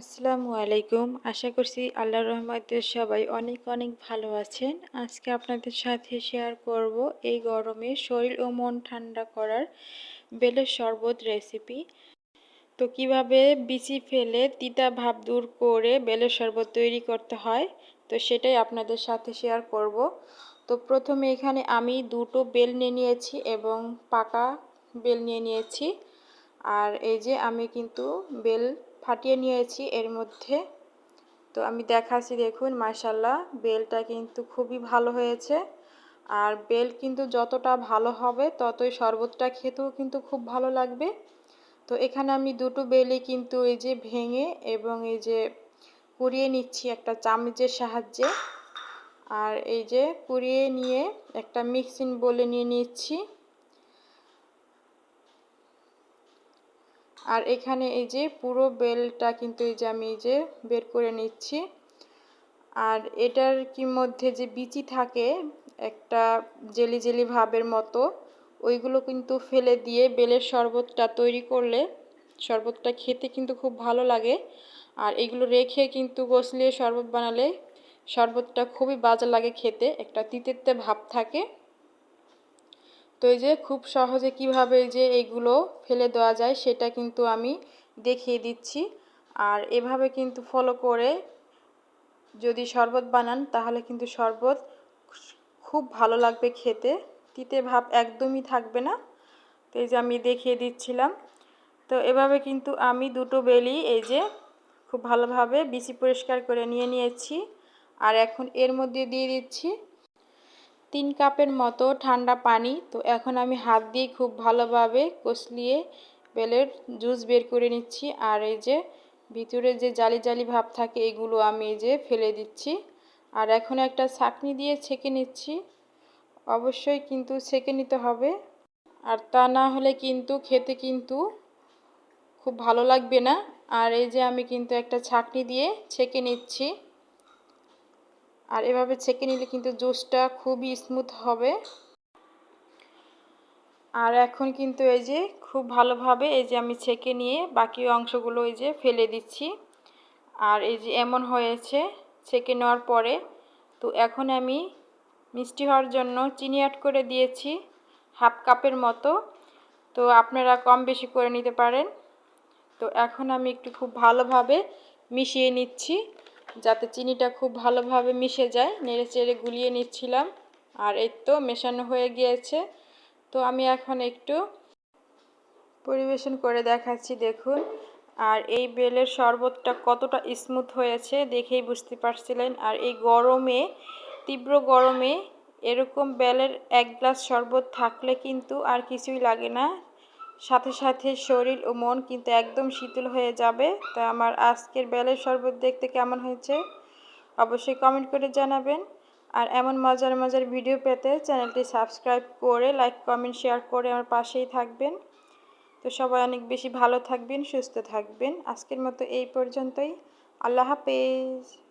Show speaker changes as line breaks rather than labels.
আসসালামু আলাইকুম। আশা করছি আল্লাহর রহমতে সবাই অনেক অনেক ভালো আছেন। আজকে আপনাদের সাথে শেয়ার করব এই গরমে শরীর ও মন ঠান্ডা করার বেলের শরবত রেসিপি তো কীভাবে বিচি ফেলে তিতা ভাব দূর করে বেলের শরবত তৈরি করতে হয়, তো সেটাই আপনাদের সাথে শেয়ার করব। তো প্রথমে এখানে আমি দুটো বেল নিয়ে নিয়েছি এবং পাকা বেল নিয়ে নিয়েছি। আর এই যে আমি কিন্তু বেল ফাটিয়ে নিয়েছি এর মধ্যে। তো আমি দেখাচ্ছি, দেখুন মাশাল্লাহ বেলটা কিন্তু খুবই ভালো হয়েছে। আর বেল কিন্তু যতটা ভালো হবে, ততই শরবতটা খেতেও কিন্তু খুব ভালো লাগবে। তো এখানে আমি দুটো বেলি কিন্তু এই যে ভেঙে এবং এই যে কুড়িয়ে নিচ্ছি একটা চামচের সাহায্যে। আর এই যে কুড়িয়ে নিয়ে একটা মিক্সিং বলে নিয়ে নিচ্ছি। আর এখানে এই যে পুরো বেলটা কিন্তু এই যে আমি এই যে বের করে নিচ্ছি। আর এটার কি মধ্যে যে বিচি থাকে, একটা জেলি জেলি ভাবের মতো, ওইগুলো কিন্তু ফেলে দিয়ে বেলের শরবতটা তৈরি করলে শরবতটা খেতে কিন্তু খুব ভালো লাগে। আর এগুলো রেখে কিন্তু বসলিয়ে শরবত বানালে শরবতটা খুবই বাজে লাগে খেতে, একটা তিতেতে ভাব থাকে। তো এই যে খুব সহজে কীভাবে যে এইগুলো ফেলে দেওয়া যায় সেটা কিন্তু আমি দেখিয়ে দিচ্ছি। আর এভাবে কিন্তু ফলো করে যদি শরবত বানান তাহলে কিন্তু শরবত খুব ভালো লাগবে খেতে। তিতে ভাব একদমই থাকবে না। তো এই যে আমি দেখিয়ে দিচ্ছিলাম। তো এভাবে কিন্তু আমি দুটো বেলি এই যে খুব ভালোভাবে বিচি পরিষ্কার করে নিয়ে নিয়েছি। আর এখন এর মধ্যে দিয়ে দিচ্ছি তিন কাপের মতো ঠান্ডা পানি। তো এখন আমি হাত দিয়ে খুব ভালোভাবে কষলিয়ে বেলের জুস বের করে নিচ্ছি। আর এই যে ভিতরে যে জালি জালি ভাব থাকে, এগুলো আমি এই যে ফেলে দিচ্ছি। আর এখন একটা ছাকনি দিয়ে ছেঁকে নিচ্ছি। অবশ্যই কিন্তু ছেঁকে নিতে হবে। আর তা না হলে কিন্তু খেতে কিন্তু খুব ভালো লাগবে না। আর এই যে আমি কিন্তু একটা ছাকনি দিয়ে ছেঁকে নিচ্ছি। আর এভাবে ছেঁকে নিলে কিন্তু জুসটা খুবই স্মুথ হবে। আর এখন কিন্তু এই যে খুব ভালোভাবে এই যে আমি ছেঁকে নিয়ে বাকি অংশগুলো এই যে ফেলে দিচ্ছি। আর এই যে এমন হয়েছে ছেঁকে নেওয়ার পরে, তো এখন আমি মিষ্টি হওয়ার জন্য চিনি অ্যাড করে দিয়েছি হাফ কাপের মতো। তো আপনারা কম বেশি করে নিতে পারেন। তো এখন আমি একটু খুব ভালোভাবে মিশিয়ে নিচ্ছি। যাতে চিনিটা খুব ভালোভাবে মিশে যায়। নেড়ে চেড়ে গুলিয়ে নিচ্ছিলাম। আর এই তো মেশানো হয়ে গিয়েছে। তো আমি এখন একটু পরিবেশন করে দেখাচ্ছি, দেখুন। আর এই বেলের শরবতটা কতটা স্মুথ হয়েছে দেখেই বুঝতে পারছিলেন। আর এই গরমে, তীব্র গরমে এরকম বেলের এক গ্লাস শরবত থাকলে কিন্তু আর কিছুই লাগে না। সাথে সাথে শরীর ও মন কিন্তু একদম শীতল হয়ে যাবে। তা আমার আজকের বেলের শরবত দেখতে কেমন হয়েছে? অবশ্যই কমেন্ট করে জানাবেন। আর এমন মজার মজার ভিডিও পেতে চ্যানেলটি সাবস্ক্রাইব করে লাইক কমেন্ট শেয়ার করে আমার পাশেই থাকবেন। তো সবাই অনেক বেশি ভালো থাকবেন, সুস্থ থাকবেন। আজকের মতো এই পর্যন্তই। আল্লাহ হাফেজ।